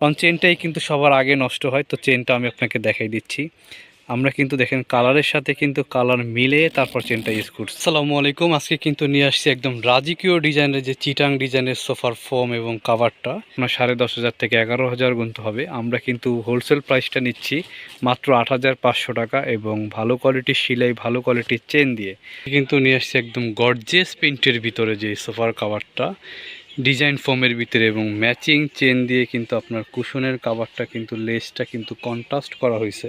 কারণ চেনটাই কিন্তু সবার আগে নষ্ট হয়, তো চেনটা আমি আপনাকে দেখাই দিচ্ছি। আমরা কিন্তু দেখেন কালারের সাথে কিন্তু কালার মিলে তারপর চেনটা ইউজ করছি। আসসালামু আলাইকুম, আজকে কিন্তু নিয়ে আসছি একদম রাজকীয় ডিজাইনের যে চিটাং ডিজাইনের সোফার ফোম এবং কাভারটা আপনার সাড়ে দশ হাজার থেকে এগারো হাজার গুনতে হবে। আমরা কিন্তু হোলসেল প্রাইসটা নিচ্ছি মাত্র আট হাজার পাঁচশো টাকা এবং ভালো কোয়ালিটির সিলাই, ভালো কোয়ালিটির চেন দিয়ে। কিন্তু নিয়ে আসছি একদম গর্জেস প্রিন্টের ভিতরে যে সোফার কাভারটা ডিজাইন ফোমের ভিতরে এবং ম্যাচিং চেন দিয়ে কিন্তু আপনার কুশনের কাভারটা কিন্তু লেসটা কিন্তু কন্ট্রাস্ট করা হয়েছে।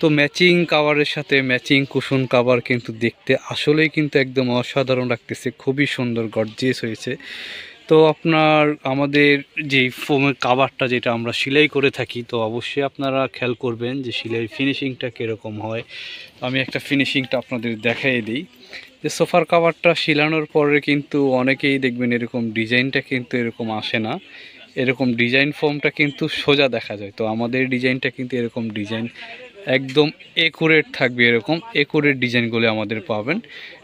তো ম্যাচিং কাভারের সাথে ম্যাচিং কুশন কাভার কিন্তু দেখতে আসলেই কিন্তু একদম অসাধারণ লাগতেছে, খুবই সুন্দর গর্জিয়াস হয়েছে। তো আপনার আমাদের যে ফোমের কাভারটা যেটা আমরা সেলাই করে থাকি, তো অবশ্যই আপনারা খেয়াল করবেন যে সেলাই ফিনিশিংটা কীরকম হয়। আমি একটা ফিনিশিংটা আপনাদের দেখাই দিই। যে সোফার কাভারটা শিলানোর পরে কিন্তু অনেকেই দেখবেন এরকম ডিজাইনটা কিন্তু এরকম আসে না। এরকম ডিজাইন ফর্মটা কিন্তু সোজা দেখা যায়। তো আমাদের ডিজাইনটা কিন্তু এরকম ডিজাইন একদম একুরেট থাকবে এরকম একুরেট ডিজাইনগুলো আমাদের পাবেন।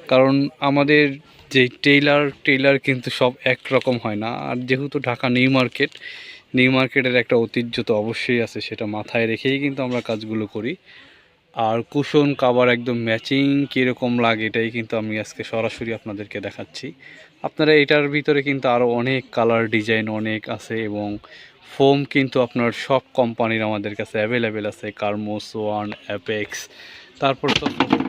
কারণ আমাদের যে টেইলার টেইলার কিন্তু সব একরকম হয় না। আর যেহেতু ঢাকা নিউ মার্কেট নিউ মার্কেটের একটা ঐতিহ্য তো অবশ্যই আছে, সেটা মাথায় রেখেই কিন্তু আমরা কাজগুলো করি। আর কুশন কাবার একদম ম্যাচিং কীরকম লাগে এটাই কিন্তু আমি আজকে সরাসরি আপনাদেরকে দেখাচ্ছি। আপনারা এটার ভিতরে কিন্তু আরও অনেক কালার ডিজাইন অনেক আছে এবং ফোম কিন্তু আপনার সব কোম্পানির আমাদের কাছে অ্যাভেলেবেল আছে। কার্মোস ওয়ান অ্যাপেক্স তারপর তো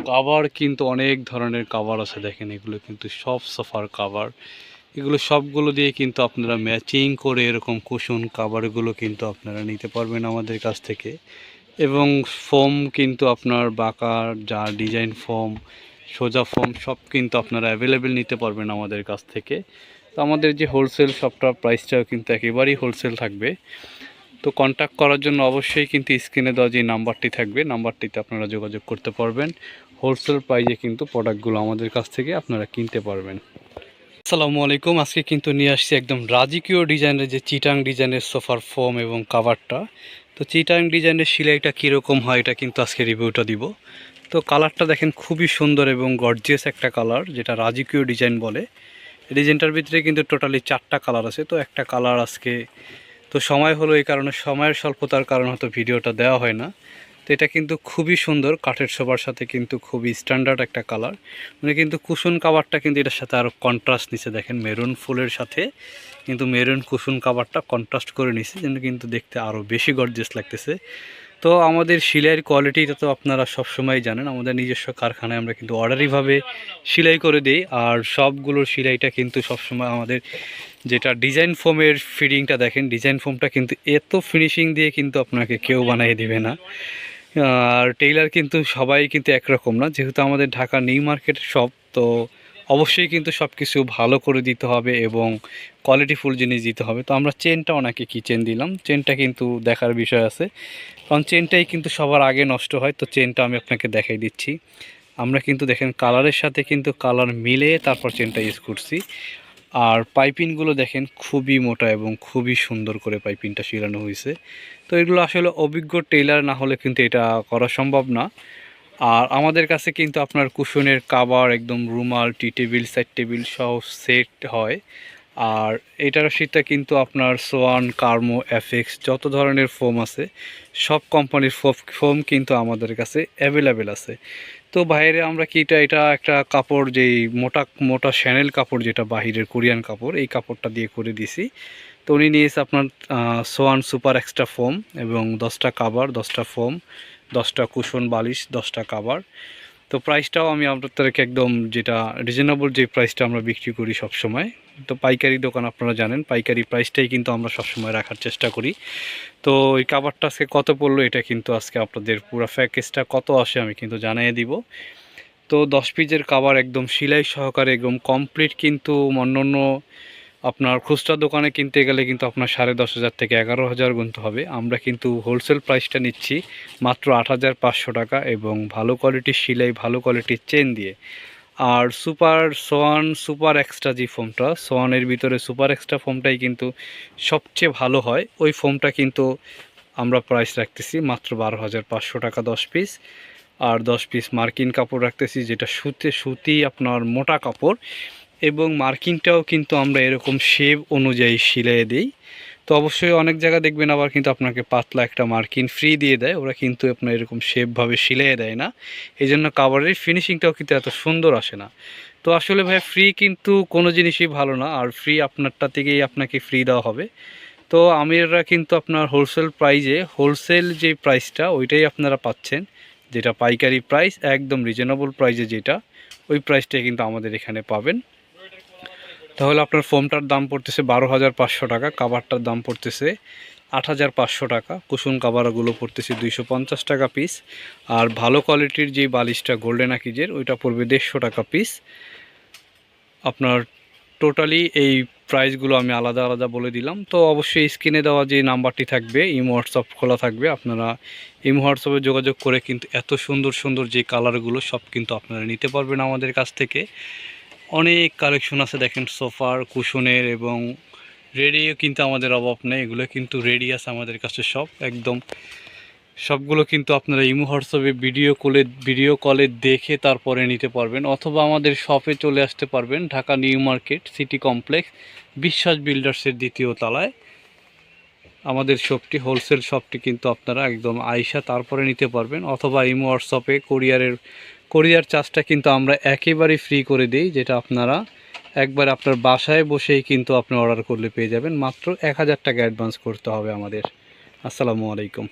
কাভার কিন্তু অনেক ধরনের কাভার আছে দেখেন, এগুলো কিন্তু সব সোফার কাভার এগুলো সবগুলো দিয়ে কিন্তু আপনারা ম্যাচিং করে এরকম কুশন কাভারগুলো কিন্তু আপনারা নিতে পারবেন আমাদের কাছ থেকে। এবং ফোম কিন্তু আপনার বাঁকার যা ডিজাইন ফোম, সোজা ফোম, সব কিন্তু আপনারা অ্যাভেলেবেল নিতে পারবেন আমাদের কাছ থেকে। তো আমাদের যে হোলসেল শপটার প্রাইসটাও কিন্তু একেবারেই হোলসেল থাকবে। তো কন্ট্যাক্ট করার জন্য অবশ্যই কিন্তু স্ক্রিনে দেওয়া যে নাম্বারটি থাকবে নাম্বারটিতে আপনারা যোগাযোগ করতে পারবেন। হোলসেল প্রাইজে কিন্তু প্রোডাক্টগুলো আমাদের কাছ থেকে আপনারা কিনতে পারবেন। আসসালামু আলাইকুম। আজকে কিন্তু নিয়ে আসছি একদম রাজকীয় ডিজাইনের যে চিটাং ডিজাইনের সোফার ফোম এবং কাভারটা তো চিটাং ডিজাইনের সিলাইটা কীরকম হয় এটা কিন্তু আজকে রিভিউটা দিব। তো কালারটা দেখেন খুবই সুন্দর এবং গর্জিয়াস একটা কালার যেটা রাজকীয় ডিজাইন বলে। ডিজাইনটার ভিতরে কিন্তু টোটালি চারটা কালার আছে। তো একটা কালার আজকে, তো সময় হলো এই কারণে, সময়ের স্বল্পতার কারণে হয়তো ভিডিওটা দেওয়া হয় না। তো এটা কিন্তু খুবই সুন্দর, কাঠের সবার সাথে কিন্তু খুবই স্ট্যান্ডার্ড একটা কালার মানে কিন্তু কুসুন কাভারটা কিন্তু এটার সাথে আরও কন্ট্রাস্ট নিচে দেখেন মেরুন ফুলের সাথে। কিন্তু মেরুন কুসুন কাভারটা কন্ট্রাস্ট করে নিছে, যেন কিন্তু দেখতে আরও বেশি গর্জেস লাগতেছে। তো আমাদের সিলাইয়ের কোয়ালিটিটা তো আপনারা সবসময় জানেন, আমাদের নিজস্ব কারখানায় আমরা কিন্তু অর্ডারিভাবে সেলাই করে দিই, আর সবগুলোর সেলাইটা কিন্তু সবসময় আমাদের যেটা ডিজাইন ফোমের ফিডিংটা দেখেন ডিজাইন ফোমটা কিন্তু এত ফিনিশিং দিয়ে কিন্তু আপনাকে কেউ বানিয়ে দিবে না। আর টেইলার কিন্তু সবাই কিন্তু একরকম না। যেহেতু আমাদের ঢাকা নিউ মার্কেট সব তো অবশ্যই কিন্তু সব কিছু ভালো করে দিতে হবে এবং কোয়ালিটিফুল জিনিস দিতে হবে। তো আমরা চেনটা ওনাকে কি চেন দিলাম? চেনটা কিন্তু দেখার বিষয় আছে। কারণ চেনটাই কিন্তু সবার আগে নষ্ট হয়, তো চেনটা আমি আপনাকে দেখাই দিচ্ছি। আমরা কিন্তু দেখেন কালারের সাথে কিন্তু কালার মিলে তারপর চেনটা ইউজ করছি। আর পাইপিনগুলো দেখেন খুবই মোটা এবং খুবই সুন্দর করে পাইপিনটা শিলানো হয়েছে। তো এগুলো আসলে অভিজ্ঞ টেইলার না হলে কিন্তু এটা করা সম্ভব না। আর আমাদের কাছে কিন্তু আপনার কুশনের কাবার একদম রুমাল, টি টেবিল, সাইড টেবিল সহ সেট হয়। আর এটার শীতটা কিন্তু আপনার সোয়ান, কার্মো এফেক্স যত ধরনের ফোম আছে, সব কোম্পানির ফোম কিন্তু আমাদের কাছে অ্যাভেলেবেল আছে। তো বাইরে আমরা কি এটা এটা একটা কাপড় যেই মোটা মোটা শ্যানেল কাপড় যেটা বাহিরের কোরিয়ান কাপড়, এই কাপড়টা দিয়ে করে দিছি। তো উনি নিয়েছে আপনার সোয়ান সুপার এক্সট্রা ফোম এবং দশটা কাবার, দশটা ফোম, দশটা কুশন বালিশ, দশটা কাবার। তো প্রাইসটাও আমি আপনাদেরকে একদম যেটা রিজনেবল যে প্রাইসটা আমরা বিক্রি করি সব সময় তো পাইকারি দোকান আপনারা জানেন, পাইকারি প্রাইসটাই কিন্তু আমরা সবসময় রাখার চেষ্টা করি। তো এই কাভারটা আজকে কত পড়ল এটা কিন্তু আজকে আপনাদের পুরো প্যাকেজটা কত আসে আমি কিন্তু জানিয়ে দিব। তো দশ পিসের কাবার একদম সিলাই সহকারে একদম কমপ্লিট কিন্তু অন্য অন্য আপনার খুচরা দোকানে কিনতে গেলে কিন্তু আপনার সাড়ে দশ হাজার থেকে এগারো হাজার গুনতে হবে। আমরা কিন্তু হোলসেল প্রাইসটা নিচ্ছি মাত্র আট হাজার পাঁচশো টাকা এবং ভালো কোয়ালিটির সিলাই, ভালো কোয়ালিটির চেন দিয়ে। আর সুপার সোয়ান সুপার এক্সট্রা যে ফোমটা, সোয়ানের ভিতরে সুপার এক্সট্রা ফোমটাই কিন্তু সবচেয়ে ভালো হয়। ওই ফোমটা কিন্তু আমরা প্রাইস রাখতেছি মাত্র বারো হাজার পাঁচশো টাকা দশ পিস আর দশ পিস মার্কিন কাপড় রাখতেছি যেটা সুতে, সুতি আপনার মোটা কাপড়। এবং মার্কিংটাও কিন্তু আমরা এরকম শেপ অনুযায়ী সিলাই দিই। তো অবশ্যই অনেক জায়গা দেখবেন আবার কিন্তু আপনাকে পাতলা একটা মার্কিন ফ্রি দিয়ে দেয়। ওরা কিন্তু আপনার এরকম শেপভাবে সিলিয়ে দেয় না। এই জন্য কাভারের ফিনিশিংটাও কিন্তু এত সুন্দর আসে না। তো আসলে ভাই ফ্রি কিন্তু কোনো জিনিসই ভালো না। আর ফ্রি আপনারটা থেকেই আপনাকে ফ্রি দেওয়া হবে। তো আমিরা কিন্তু আপনার হোলসেল প্রাইজে হোলসেল যে প্রাইসটা ওইটাই আপনারা পাচ্ছেন। যেটা পাইকারি প্রাইস একদম রিজনেবল প্রাইজে যেটা, ওই প্রাইসটাই কিন্তু আমাদের এখানে পাবেন। তাহলে আপনার ফোমটার দাম পড়তেছে বারো হাজার পাঁচশো টাকা কাভারটার দাম পড়তেছে আট হাজার পাঁচশো টাকা, কুসুম কাভারগুলো পড়তেছে দুইশো পঞ্চাশ টাকা পিস আর ভালো কোয়ালিটির যে বালিশটা গোল্ডেন আকিজের, ওইটা পড়বে দেড়শো টাকা পিস আপনার টোটালি এই প্রাইসগুলো আমি আলাদা আলাদা বলে দিলাম। তো অবশ্যই স্ক্রিনে দেওয়া যে নাম্বারটি থাকবে, ইমো, হোয়াটসঅ্যাপ খোলা থাকবে, আপনারা ইমো, হোয়াটসঅ্যাপে যোগাযোগ করে কিন্তু এত সুন্দর সুন্দর যে কালারগুলো সব কিন্তু আপনারা নিতে পারবেন আমাদের কাছ থেকে। অনেক কালেকশন আছে দেখেন, সোফার, কুশনের এবং রেডিও কিন্তু আমাদের অভাব নেই, এগুলো কিন্তু রেডি আছে আমাদের কাছে সব, একদম। সবগুলো কিন্তু আপনারা ইমো হোয়াটসঅ্যাপে ভিডিও কলে ভিডিও কলে দেখে তারপরে নিতে পারবেন, অথবা আমাদের শপে চলে আসতে পারবেন, Dhaka New Market, City Complex, Biswas বিল্ডার্সের দ্বিতীয় তলায়। আমাদের শপটি হোলসেল শপটি কিন্তু আপনারা একদম আইসা তারপরে নিতে পারবেন, অথবা ইমো হোয়াটসঅ্যাপে কোরিয়ারের কোরিয়ার চার্জটা কিন্তু আমরা একেবারেই ফ্রি করে দিই, যেটা আপনারা একবার আপনার বাসায় বসেই কিন্তু আপনি অর্ডার করলে পেয়ে যাবেন। মাত্র এক হাজার টাকা অ্যাডভান্স করতে হবে আমাদের। আসসালামু আলাইকুম।